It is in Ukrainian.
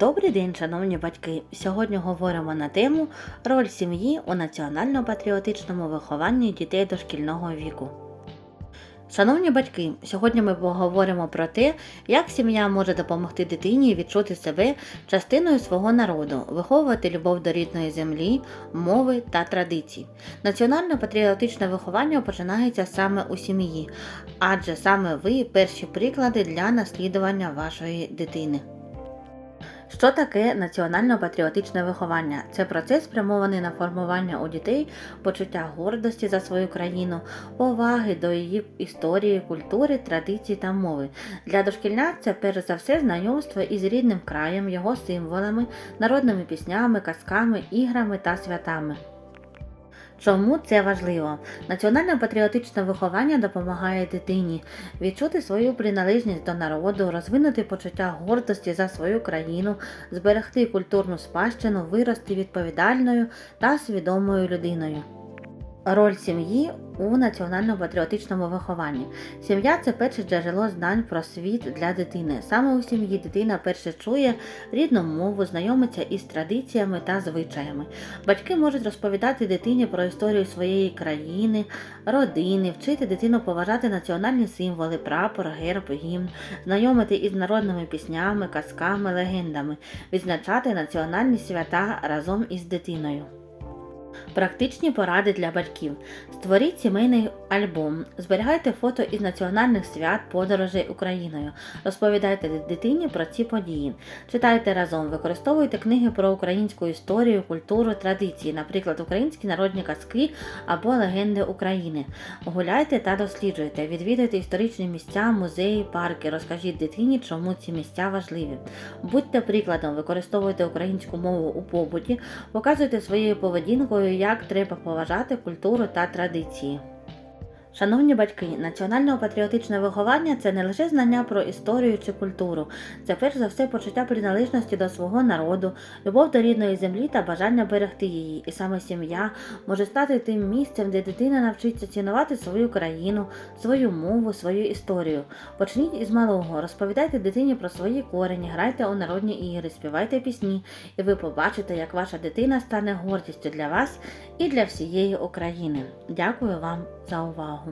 Добрий день, шановні батьки! Сьогодні говоримо на тему роль сім'ї у національно-патріотичному вихованні дітей дошкільного віку. Шановні батьки, сьогодні ми поговоримо про те, як сім'я може допомогти дитині відчути себе частиною свого народу, виховувати любов до рідної землі, мови та традицій. Національно-патріотичне виховання починається саме у сім'ї, адже саме ви перші приклади для наслідування вашої дитини. Що таке національно-патріотичне виховання? Це процес спрямований на формування у дітей почуття гордості за свою країну, поваги до її історії, культури, традицій та мови. Для дошкільнят це перш за все знайомство із рідним краєм, його символами, народними піснями, казками, іграми та святами. Чому це важливо? Національне патріотичне виховання допомагає дитині відчути свою приналежність до народу, розвинути почуття гордості за свою країну, зберегти культурну спадщину, вирости відповідальною та свідомою людиною. Роль сім'ї у національно-патріотичному вихованні. Сім'я це перше джерело знань про світ для дитини. Саме у сім'ї дитина перше чує рідну мову, знайомиться із традиціями та звичаями. Батьки можуть розповідати дитині про історію своєї країни, родини, вчити дитину поважати національні символи, прапор, герб, гімн, знайомити із народними піснями, казками, легендами, відзначати національні свята разом із дитиною. Практичні поради для батьків. Створіть сімейний альбом, зберігайте фото із національних свят, подорожей Україною, розповідайте дитині про ці події, читайте разом, використовуйте книги про українську історію, культуру, традиції, наприклад, українські народні казки або легенди України. Гуляйте та досліджуйте, відвідуйте історичні місця, музеї, парки, розкажіть дитині, чому ці місця важливі. Будьте прикладом, використовуйте українську мову у побуті, показуйте своєю поведінкою, як треба поважати культуру та традиції. Шановні батьки, національно-патріотичне виховання це не лише знання про історію чи культуру, це перш за все почуття приналежності до свого народу, любов до рідної землі та бажання берегти її. І саме сім'я може стати тим місцем, де дитина навчиться цінувати свою країну, свою мову, свою історію. Почніть із малого, розповідайте дитині про свої корені, грайте у народні ігри, співайте пісні, і ви побачите, як ваша дитина стане гордістю для вас і для всієї України. Дякую вам за увагу!